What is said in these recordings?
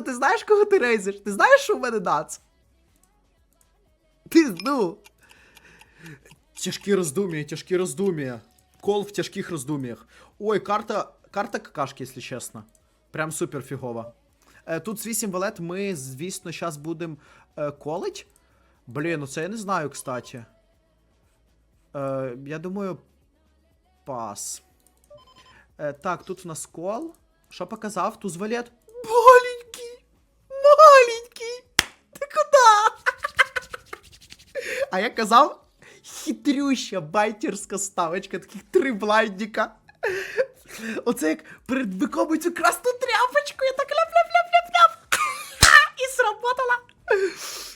Серйозно, ти знаєш, кого ти рейзиш? Ти знаєш, що в мене нац? Ти, ну. Тяжкі роздум'я, тяжкі роздум'я. Кол в тяжких роздум'ях. Ой, карта. Карта какашки, якщо чесно. Прям супер фігова. Е, тут з 8 валет ми, звісно, зараз будемо е, колить. Блін, ну це я не знаю, кстати. Е, я думаю. Пас. Е, так, тут в нас кол. Що показав? Туз валет. Маленький! Маленький! Ти куди? А я казав, хитрюща байтерська ставочка, таких три блайдіка. Оце як перед биком цю красну тряпочку, я так ляп-ляп-ляп-ляп-ляп. І сработала.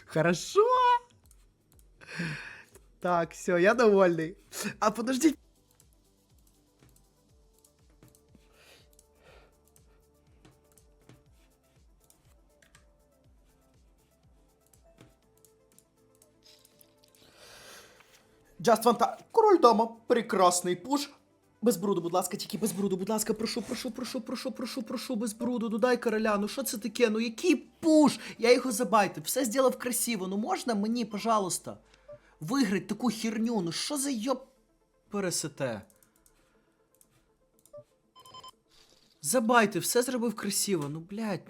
Хорошо. Так, все, я довольний. А подождіть. Just one time. Король дома. Прекрасний пуш. Без бруду, будь ласка, тільки без бруду, будь ласка, прошу, прошу, прошу, прошу, прошу, прошу, без бруду. Ну дай короля, ну що це таке? Ну який пуш? Я його забайтив, все зробив красиво. Ну можна мені, пожалуйста, виграти таку херню? Ну що за йоп пересете? Забайте, все зробив красиво, ну блядь.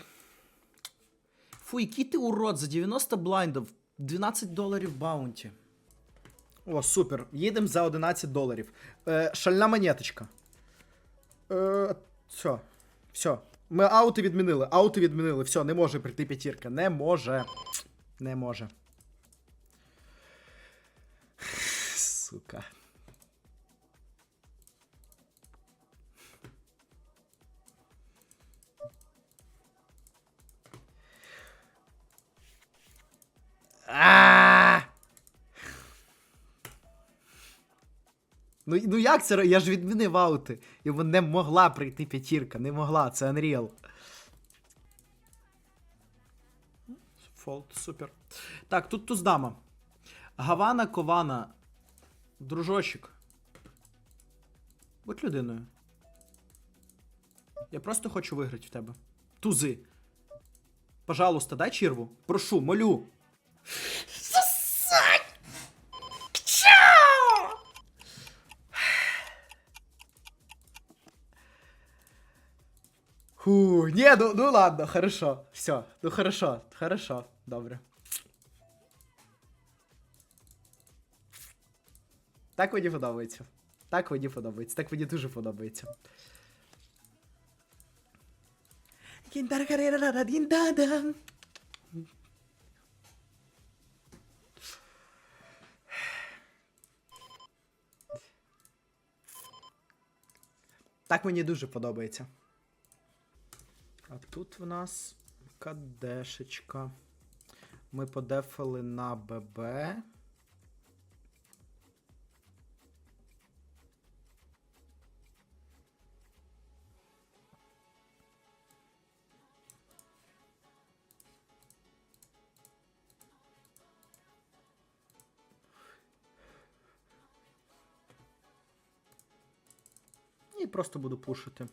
Фу, який ти урод за 90 блайндів, 12 доларів баунті. О, супер. Їдемо за 11 доларів. Е, шальна монеточка. Е, все. Все. Ми аути відмінили. Аути відмінили. Все, не може прийти п'ятірка. Не може. Не може. Сука. А! Ну, ну як це? Я ж відмінив аути. Йому не могла прийти п'ятірка, не могла, це Unreal. Фолд, супер. Так, тут туздама. Гавана Кована. Дружочок. Будь людиною. Я просто хочу виграти в тебе. Тузи. Пожалуйста, дай черву. Прошу, молю. Фу, не, ну, ну ладно, хорошо. Все, ну хорошо, хорошо, добре. Так мені подобається. Так мені подобається. Так мені дуже подобається. Кінтаркарерараріндадам. Так мені дуже подобається. Тут в нас кадешечка. Ми подефали на ББ. Просто буду пушити.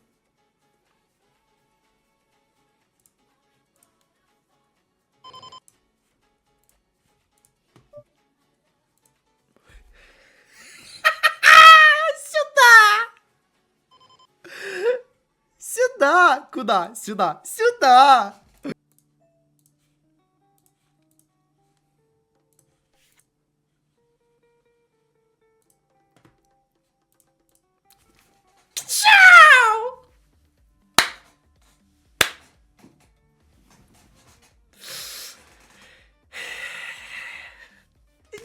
Куда? Сюда! Сюда! Чау!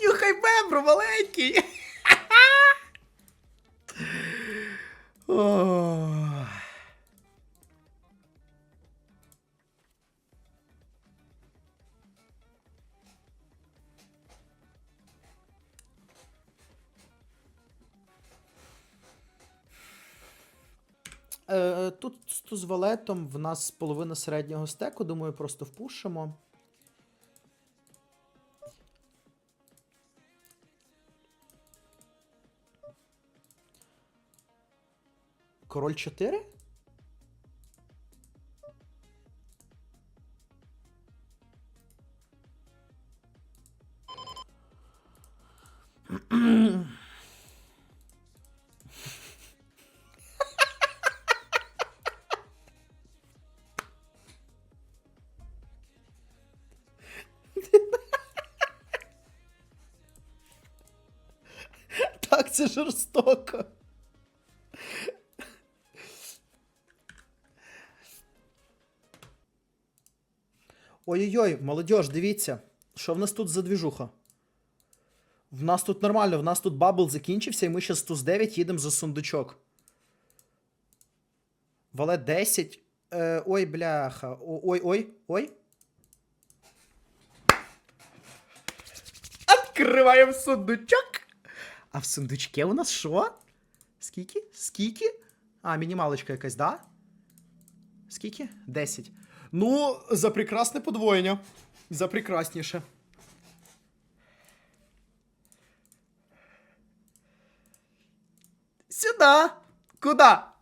Нюхай бебру, маленький! Тут з валетом в нас половина середнього стеку, думаю, просто впушимо. Король 4? Це жорстоко. Ой-ой-ой, молодіж, дивіться, що в нас тут за двіжуха? В нас тут нормально, в нас тут бабл закінчився, і ми зараз туз 9 їдемо за сундучок. Валет 10. Е, ой, бляха. Ой, ой, ой. Откриваємо сундучок. А в сундучке у нас що? Скільки? Скільки? А, мінімалочка якась, да? Скільки? 10. Ну, за прекрасне подвоєння. За прекрасніше. Сюда! Куда?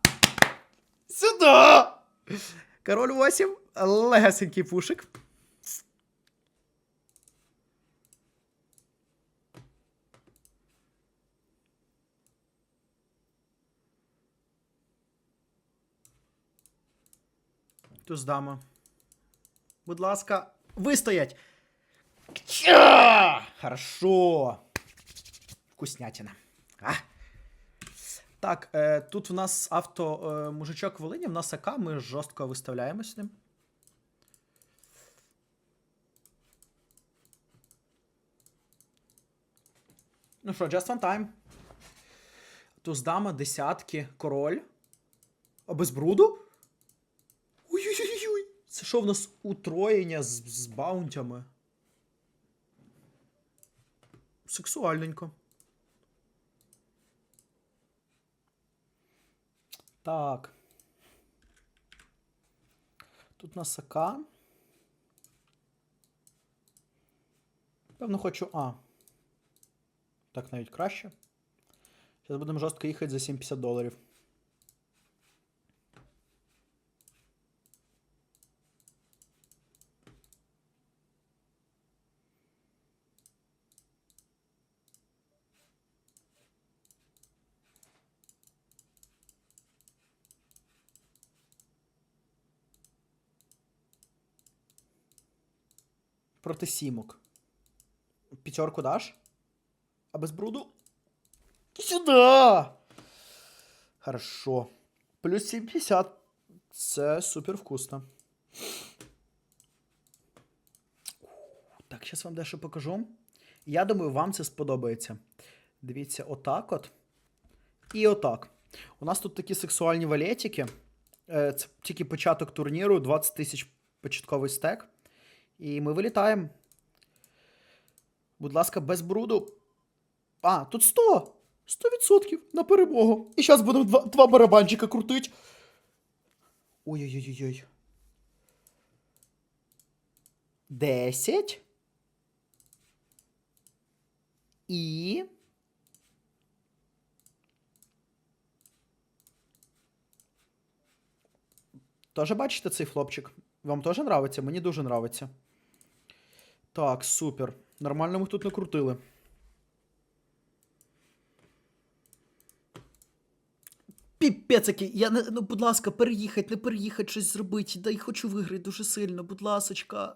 Сюда! Король 8. Легесенький пушик. Туз дама. Будь ласка, вистоять. Хорошо. Вкуснятина. А. Так, е, тут в нас авто е, мужичок Волині, в нас АК, ми жорстко виставляємо з ним. Ну що, just one time. Туз дама, десятки, король. А без бруду? Це що в нас утроєння з, з баунтями? Сексуальненько. Так. Тут нас АК. Певно, хочу. А. Так навіть краще. Зараз будемо жорстко їхати за 750 доларів. Проти сімок. П'ятерку даш? А без бруду? Сюда! Хорошо. Плюс 70. Це супер вкусно. Так, зараз вам дещо покажу. Я думаю, вам це сподобається. Дивіться, отак от. І отак. У нас тут такі сексуальні валетики. Е, Це тільки початок турніру, 20 тисяч початковий стек. І ми вилітаємо. Будь ласка, без бруду. А, тут 100! 100% на перемогу. І зараз будемо два, два барабанчика крутить. Ой-ой-ой-ой. 10. І. Тоже бачите цей флопчик? Вам теж нравиться? Мені дуже нравиться. Так, супер. Нормально ми тут накрутили. Піпець який. Я не, ну, будь ласка, переїхать, не переїхать, щось зробити. Дай хочу виграти дуже сильно, будь ласочка.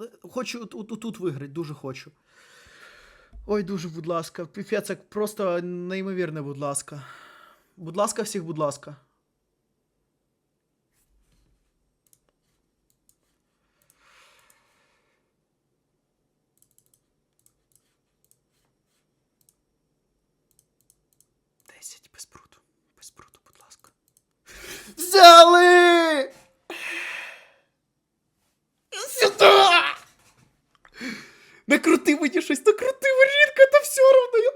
Е, Хочу тут виграти, дуже хочу. Ой, дуже, будь ласка. Піпець, просто неймовірне, будь ласка. Будь ласка, всіх, будь ласка. Десять без бруду. Без бруду, будь ласка. Взяли! Сюда! Накрути мені щось, накрути Марінка, та все одно. Я...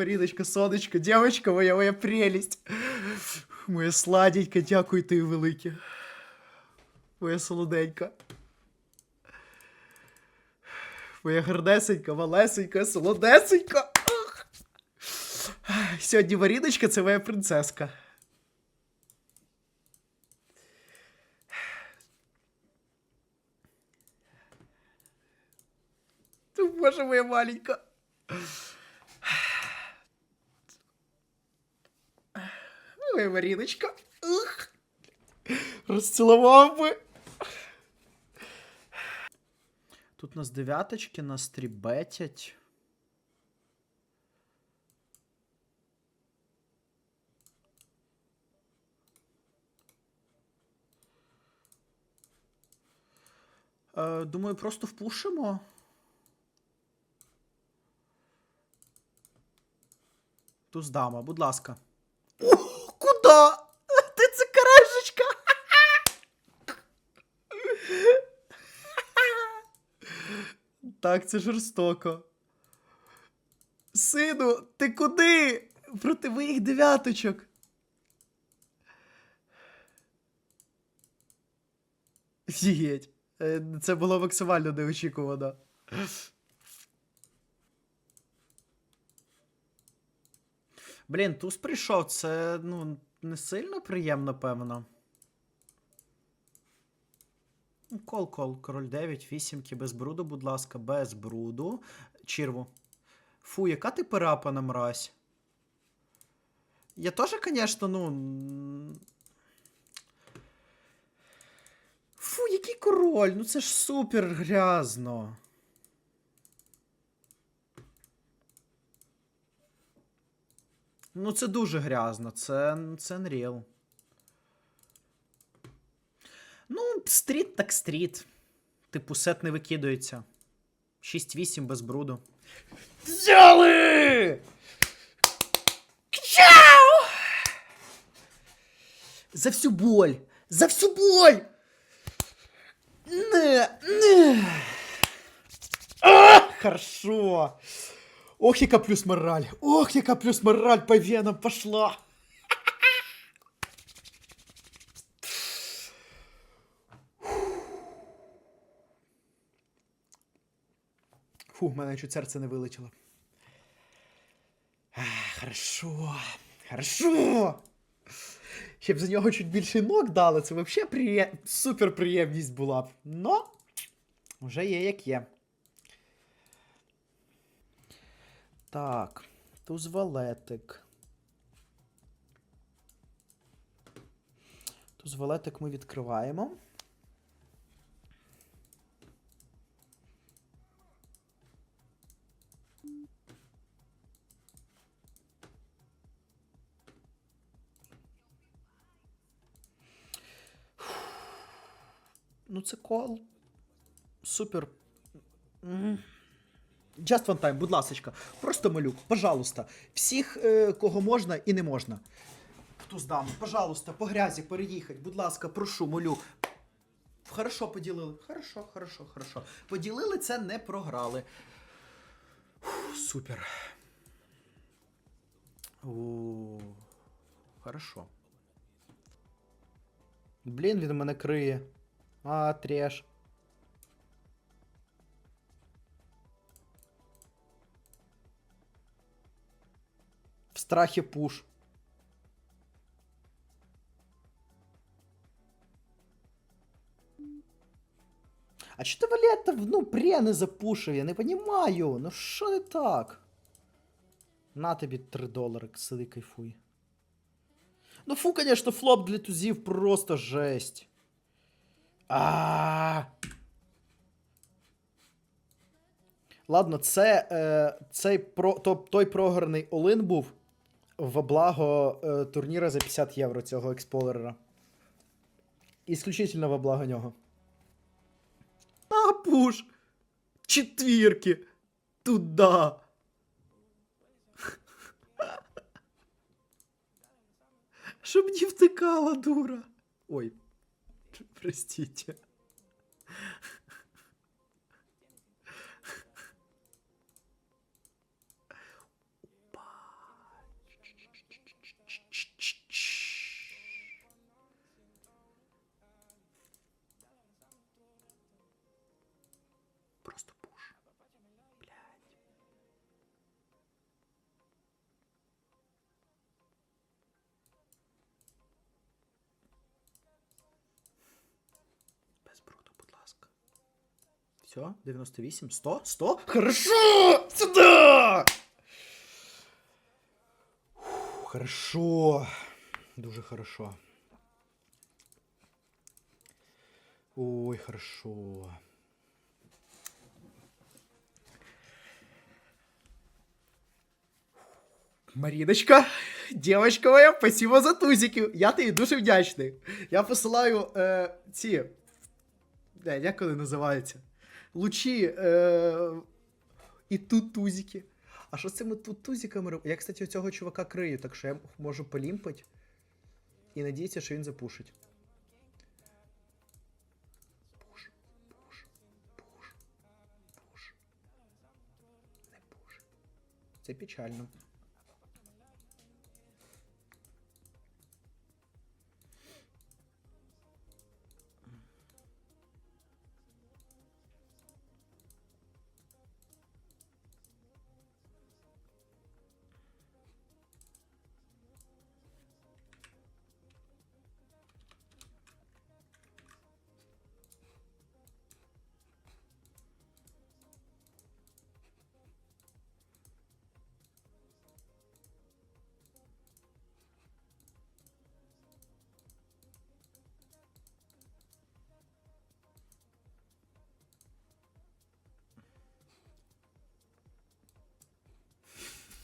Маріночка, сонечко, дівчинка моя, моя прелість. Моя сладенька, дякую тобі велике. Моя солоденька. Моя гарнесенька, малесенька, солодесенька. Сьогодні Маріночка це моя принцеска. Боже моя маленька. Ой, Маріночка. Ух. Розцілував би. Тут нас дев'яточки, нас трібетять. Е, думаю, просто впушимо. Туз дама, будь ласка. Куда? Ти це карешечка? Так, це жорстоко. Сину, ти куди? Проти моїх дев'яточок. Фігеть. Е, Це було максимально неочікувано. Блін, туз прийшов, це ну, не сильно приємно, певно. Ну, Кол, кол, король 9, вісімки, без бруду, будь ласка, без бруду. Чірву. Фу, яка ти перапана мразь. Я теж, звісно, ну. Фу, який король? Ну це ж супер грязно. Ну, це дуже грязно, це, це Unreal. Ну, стріт так стріт. Типу, сет не викидується. 6-8 без бруду. Взяли! Чау! За всю боль! За всю боль! Не, не. А, хорошо. Ох, яка плюс мораль. Ох, яка плюс мораль по венам пошла. Фу, в мене чуть серце не вилетіло. А, хорошо. Хорошо. Ще б за нього чуть більше ног дали, це взагалі приє... супер була б. Но вже є як є. Так, туз валетик. Туз валетик ми відкриваємо. Ну, це кол. Супер. М. Just one time, будь ласочка. Просто малюк, пожалуйста. Всіх, е, кого можна і не можна. Хто здам, пожалуйста, по грязі переїхать, будь ласка, прошу, молю. Хорошо поділили. Хорошо, хорошо, хорошо. Поділили це, не програли. Фу, супер. О, хорошо. Блін, він мене криє. А, треш. В страхе пуш. А что ты Валета, ну, пре не запушив? Я не понимаю. Ну що не так? На тобі 3 долари, сиди кайфуй. Ну фу, конечно, флоп для тузів просто жесть. А. Ладно, це, е, цей про, то, той програний Олин був в благо е, турніра за 50 євро цього експлорера. Ісключительно во благо нього. А, пуш! Четвірки! Туда! Щоб не втикала, дура. Ой, простите. Без будь ласка. Все, 98, 100, 100. Хорошо! Сюда! Фу, Хорошо. Дуже хорошо. Ой, хорошо. Маріночка, дівчинка моя, спасибо за тузиків. Я тобі дуже вдячний. Я посилаю е, ці. Як вони називаються? Лучі. Е, і тут тузики. А що з цими тут тузиками робити? Я, кстати, у цього чувака крию, так що я можу полімпати. І надіятися, що він запушить. Пуш, пуш, пуш, пуш. Не пуш. Це печально.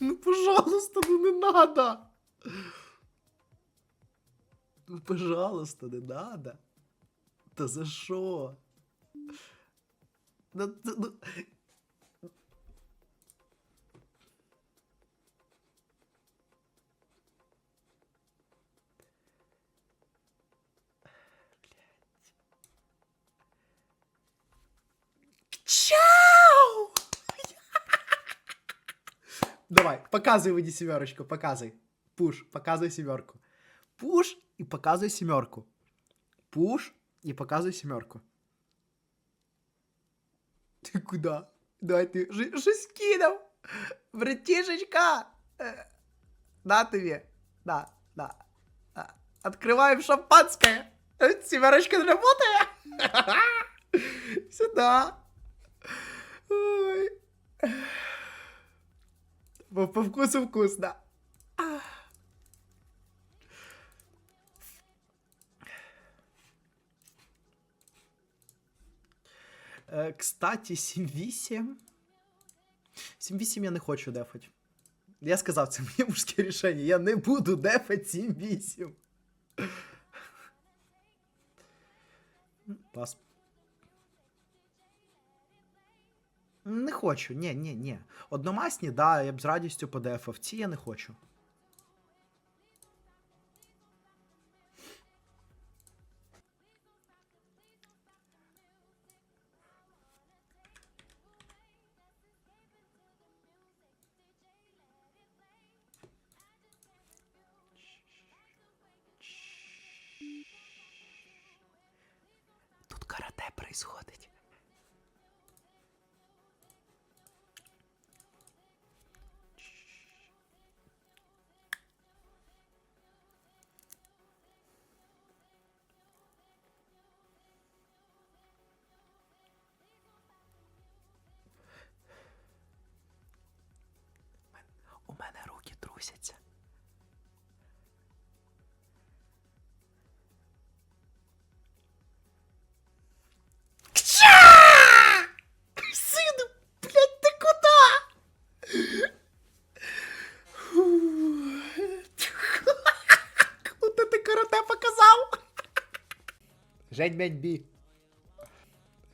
Ну, пожалуйста, ну не надо. Ну, пожалуйста, не надо. Та за що? Ну, ну. Давай, показывай выйди семерочку, показывай. Пуш, показывай семерку. Пуш и показывай семерку. Пуш и показывай семерку. Ты куда? Давай ты щось скинув. Братишечка. Э, На тебе. Да, да. да. Открываем шампанское. Э, Семерочка работает. Сюда. По, по вкусу вкусно. Е, Кстати, 7-8. 7-8 я не хочу дефать. Я сказав, це моє мужське рішення. Я не буду дефать 7-8. Пас. Не хочу, ні, ні, ні. Одномасні, да, я б з радістю подефав. Ці я не хочу. Тут карате происходить. Трусяться. Сину, блядь, ти куда? Куди ти карате показав? Жень мень бі.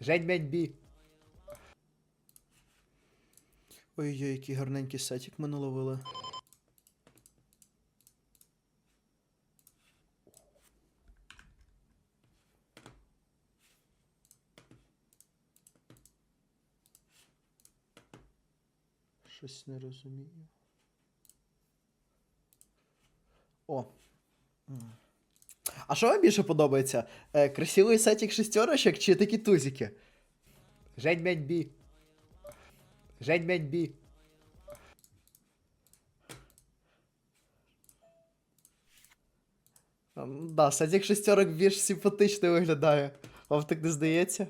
Жень мень бі. Ой-ой, який гарненький сетик ми наловили. Щось не розумію. О. А що вам більше подобається? Е, красивий сетик шестерочок чи такі тузики? Жень мень бі. Жень мень бі. М, Да, сетик шестерок більш симпатично виглядає. Вам так не здається?